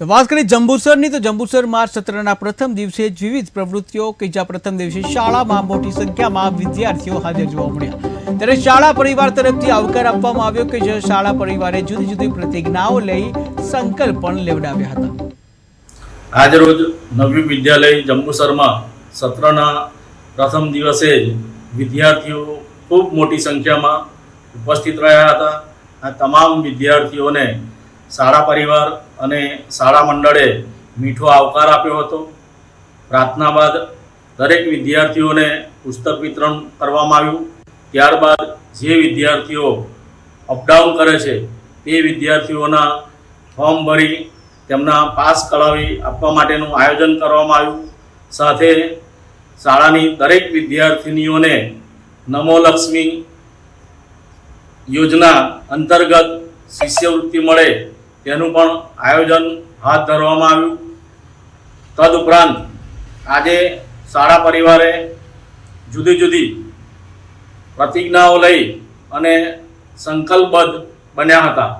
તો વાત કરીએ જંબુસરની, તો જંબુસર માર્ચ સત્રના પ્રથમ દિવસે જ વિવિધ પ્રવૃત્તિઓ કે જ્યાં પ્રથમ દિવસે શાળામાં મોટી સંખ્યામાં વિદ્યાર્થીઓ હાજર જોવા મળ્યા. ત્યારે શાળા પરિવાર તરફથી આવકાર આપવામાં આવ્યો કે જે શાળા પરિવારે જુદી જુદી પ્રતિજ્ઞાઓ લઈ સંકલ્પ પણ લેવડાવ્યા હતા. આજરોજ નવી વિદ્યાલય જંબુસરમાં સત્રના પ્રથમ દિવસે જ વિદ્યાર્થીઓ ખૂબ મોટી સંખ્યામાં ઉપસ્થિત રહ્યા હતા. આ તમામ વિદ્યાર્થીઓને શાળા પરિવાર અને શાળા મંડળે મીઠો આવકાર આપ્યો હતો. પ્રાર્થના બાદ દરેક વિદ્યાર્થીઓને પુસ્તક વિતરણ કરવામાં આવ્યું. ત્યારબાદ જે વિદ્યાર્થીઓ અપડાઉન કરે છે, તે વિદ્યાર્થીઓના ફોર્મ ભરી તેમના પાસ કઢાવી આપવા માટેનું આયોજન કરવામાં આવ્યું. સાથે શાળાની દરેક વિદ્યાર્થિનીઓને નમોલક્ષ્મી યોજના અંતર્ગત શિષ્યવૃત્તિ મળે તેનું પણ આયોજન હાથ ધરવામાં આવ્યું. તદુપરાંત આજે શાળા પરિવારે જુદી જુદી પ્રતિજ્ઞાઓ લઈ અને સંકલ્પબદ્ધ બન્યા હતા.